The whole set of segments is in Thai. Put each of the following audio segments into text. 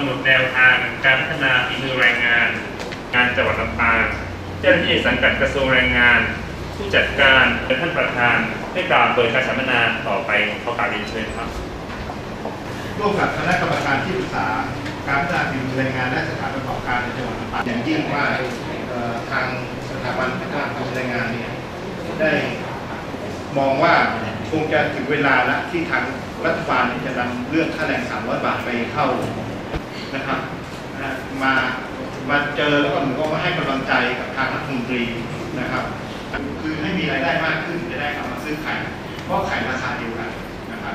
ำหนดแนวทางการพัฒนาฝีมือแรงงาน งานจังหวัดลำปางเจ้าหน้าที่สังกัดกระทรวงแรงงาน ผู้จัดการและท่านประธานให้กล่าวเปิดการสัมมนาต่อไปขอกราบเรียนเชิญครับร่วมกับคณะกรรมการที่ปรึกษาการพัฒนาฝีมือแรงงานและสถานประกอบการในจังหวัดลำปางอย่างยิ่งว่าทางสถาบันพัฒนาฝีมือแรงงานเนี่ยได้มองว่าคงจะถึงเวลาแล้วที่ทางรัฐบาลจะนำเรื่องค่าแรง 300 บาทไปเข้า นะครับมามาเจอแล้วก็เหมือนก็มาให้กำลังใจกับทางรัฐมนตรีนะครับ คือให้มีรายได้มากขึ้นจะได้กลับมาซื้อไข่เพราะไข่ราคาเดียวกันนะครับ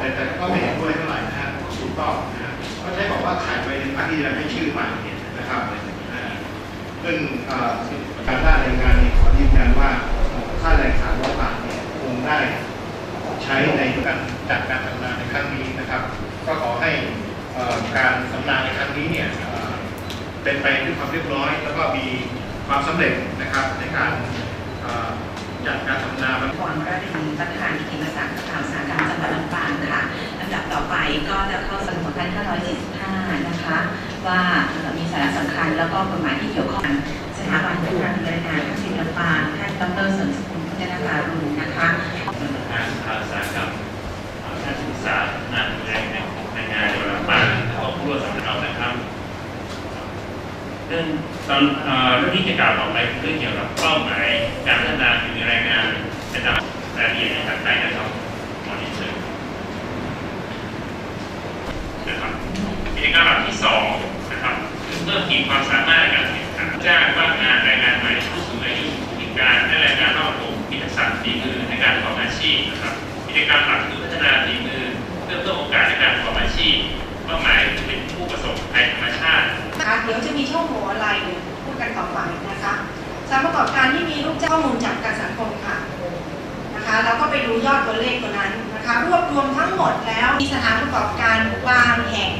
แต่แต่ก็ไม่เห็นด้วยเท่าไหร่นะฮะถูกต้องนะฮะก็ใช้บอกว่าขายไปในพักที่จะให้ชื่อใหม่นะครับซึ่งการด้านแรงงานนี่ขอยืนยันว่าค่าแรงสามร้อยบาทเนี่ยคงได้ใช้ในการจัดการสัมมนาในครั้งนี้นะครับ ก็ขอให้ การสัมมนาในครั้งนี้เนี่ยเป็นไปด้วยความเรียบร้อย แล้วก็มีความสำเร็จนะครับในการจัดการสัมมนาพรราชดีประธานกิติมศักดิ์ข่าวสารการจังหวัดลำปางค่ะลำดับต่อไปก็จะเข้าสู่2545 นะคะ ว่ามีสาระสำคัญแล้วก็กฎหมายที่เกี่ยวข้องสถาบันพัฒนาบริการทักษิณลำปางท่านดรเสริมสกุลพัฒนาการุณนะคะ ท่านประธานภาษากับท่านศึกษาหน้าแรงในของแรงงานจังหวัดลำปางขอผู้ร่วมสัมมนานะครับ เรื่องตอนเรื่องที่จะกล่าวต่อไปคือเรื่องเกี่ยวกับเป้าหมายการพัฒนาฝีมือแรงงานจะนำรายละเอียดในถัดไปนะครับขอเรียนเชิญนะครับกิจกรรมแบบที่สองนะครับคือเพิ่มขีดความสามารถในการแข่งขันจ้างว่างงานแรงงานใหม่ผู้สูงอายุผู้พิการและแรงงานนอกระบบมีทักษะฝีมือในการประกอบอาชีพนะครับกิจกรรมหลักคือพัฒนาฝีมือเพิ่มต้นโอกาสในการประกอบอาชีพเป้าหมายคือเป็นผู้ประสบภัยธรรมชาติ นะคะแล้วก็ไปดูยอดตัวเลขตัวนั้นนะคะ รวบรวมทั้งหมดแล้วมีสถานประกอบการบางแห่ง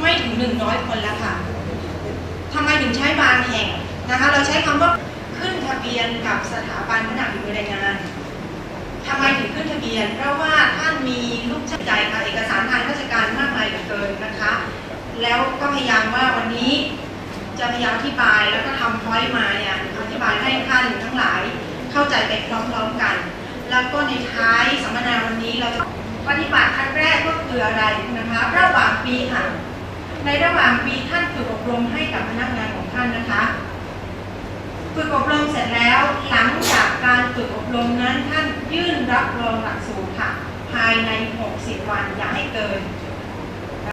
ไม่ถึง 100 คนแล้วค่ะทำไมถึงใช้บางแห่งนะคะ เราใช้คำว่าขึ้นทะเบียนกับสถาบันพัฒนาฝีมือแรงานทำไมถึงขึ้นทะเบียน เพราะว่าท่านมีลูกจ้างจ่ายค่าเอกสารทางราชการมากมายเหลือเกินนะคะ แล้วก็พยายามว่าวันนี้จะพยายามอธิบายแล้วก็ทำพอยต์มาเนี่ยอธิบายให้ท่านทั้งหลาย ก็ในท้ายสัมมนาวันนี้เราจะปฏิบัติขั้นแรกก็คืออะไรนะคะ ระหว่างปีค่ะ ในระหว่างปีท่านฝึกอบรมให้กับพนักงานของท่านนะคะฝึกอบรมเสร็จแล้วหลังจากการฝึกอบรมนั้นท่านยื่นรับรองหลักสูตรค่ะ ภายใน 60 วันอย่าให้เกิน